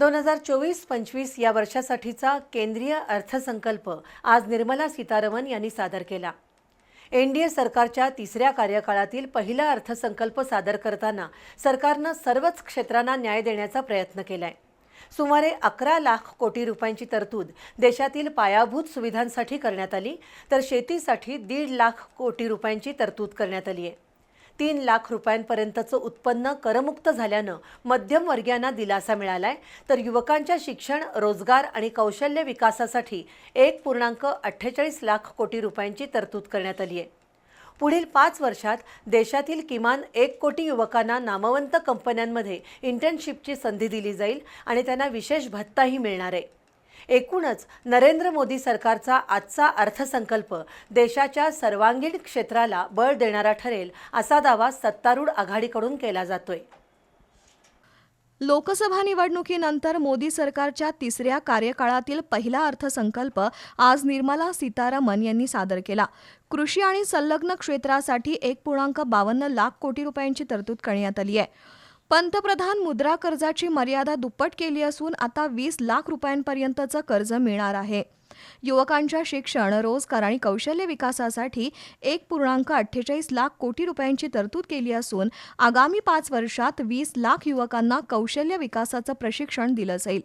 दोन हजार चोवीस पंचवीस या वर्षासाठीचा केंद्रीय अर्थसंकल्प आज निर्मला सीतारामन यांनी सादर केला. एनडीए सरकारच्या तिसऱ्या कार्यकाळातील पहिला अर्थसंकल्प सादर करताना सरकारनं सर्वच क्षेत्रांना न्याय देण्याचा प्रयत्न केलाय. सुमारे अकरा लाख कोटी रुपयांची तरतूद देशातील पायाभूत सुविधांसाठी करण्यात आली तर शेतीसाठी दीड लाख कोटी रुपयांची तरतूद करण्यात आली आहे तीन लाख रुपयांपर्यंतचं उत्पन्न करमुक्त झाल्यानं मध्यमवर्गीयांना दिलासा मिळालाय. तर युवकांच्या शिक्षण रोजगार आणि कौशल्य विकासासाठी एक पूर्णांक अठ्ठेचाळीस लाख कोटी रुपयांची तरतूद करण्यात आली आहे. पुढील पाच वर्षात देशातील किमान एक कोटी युवकांना नामवंत कंपन्यांमध्ये इंटर्नशिपची संधी दिली जाईल आणि त्यांना विशेष भत्ताही मिळणार आहे. एकूणच नरेंद्र मोदी सरकारचा आजचा अर्थसंकल्प देशाच्या सर्वांगीण क्षेत्राला बळ देणारा ठरेल असा दावा सत्तारूढ आघाडीकडून केला जातोय. लोकसभा निवडणुकीनंतर मोदी सरकारच्या तिसऱ्या कार्यकाळातील पहिला अर्थसंकल्प आज निर्मला सीतारामन यांनी सादर केला. कृषी आणि संलग्न क्षेत्रासाठी एक पूर्णांक बावन्न लाख कोटी रुपयांची तरतूद करण्यात आली आहे. पंतप्रधान मुद्रा कर्जाची मर्यादा दुप्पट केली असून आता वीस लाख रुपयांपर्यंतचं कर्ज मिळणार आहे. युवकांच्या शिक्षण रोजगार आणि कौशल्य विकासासाठी एक पूर्णांक अठ्ठेचाळीस लाख कोटी रुपयांची तरतूद केली असून आगामी पाच वर्षात वीस लाख युवकांना कौशल्य विकासाचं प्रशिक्षण दिलं जाईल.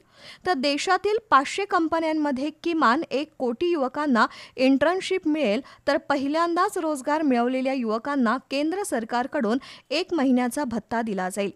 तर देशातील पाचशे कंपन्यांमध्ये किमान एक कोटी युवकांना इंटर्नशिप मिळेल तर पहिल्यांदाच रोजगार मिळवलेल्या युवकांना केंद्र सरकारकडून एक महिन्याचा भत्ता दिला जाईल.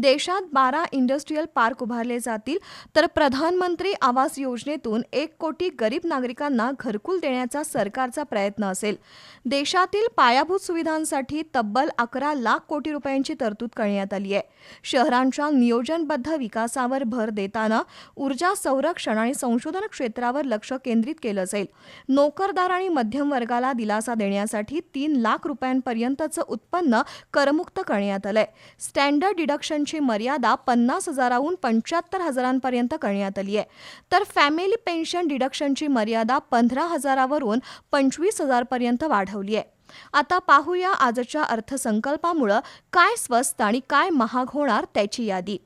देशात बारा इंडस्ट्रीयल पार्क उभारले जातील. तर प्रधानमंत्री आवास योजनेतून एक कोटी गरीब नागरिकांना घरकुल देण्याचा सरकारचा प्रयत्न असेल. देशातील पायाभूत सुविधांसाठी तब्बल अकरा लाख कोटी रुपयांची तरतूद करण्यात आली आहे. शहरांच्या नियोजनबद्ध विकासावर भर देताना ऊर्जा संरक्षण आणि संशोधन क्षेत्रावर लक्ष केंद्रित केलं जाईल. नोकरदार आणि मध्यम वर्गाला दिलासा देण्यासाठी तीन लाख रुपयांपर्यंतचं उत्पन्न करमुक्त करण्यात आलंय. स्टँडर्ड डिडक्शन पेन्शनची मर्यादा पन्नास हजाराहून पंच्याहत्तर हजारांपर्यंत करण्यात आली आहे. तर फॅमिली पेन्शन डिडक्शनची मर्यादा पंधरा हजारावरून पंचवीस हजारपर्यंत वाढवली आहे. आता पाहूया आजच्या अर्थसंकल्पामुळं काय स्वस्त आणि काय महाग होणार त्याची यादी.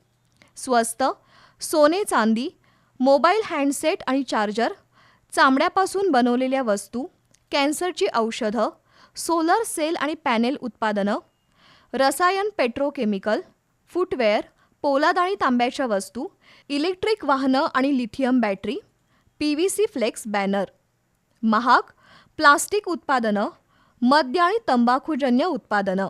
स्वस्त सोने चांदी मोबाईल हँडसेट आणि चार्जर चामड्यापासून बनवलेल्या वस्तू कॅन्सरची औषधं सोलर सेल आणि पॅनेल उत्पादनं रसायन पेट्रोकेमिकल फुटवेअर पोलाद आणि तांब्याच्या वस्तू इलेक्ट्रिक वाहनं आणि lithium battery P V C flex banner. महाग प्लास्टिक उत्पादनं मद्य आणि तंबाखूजन्य उत्पादनं.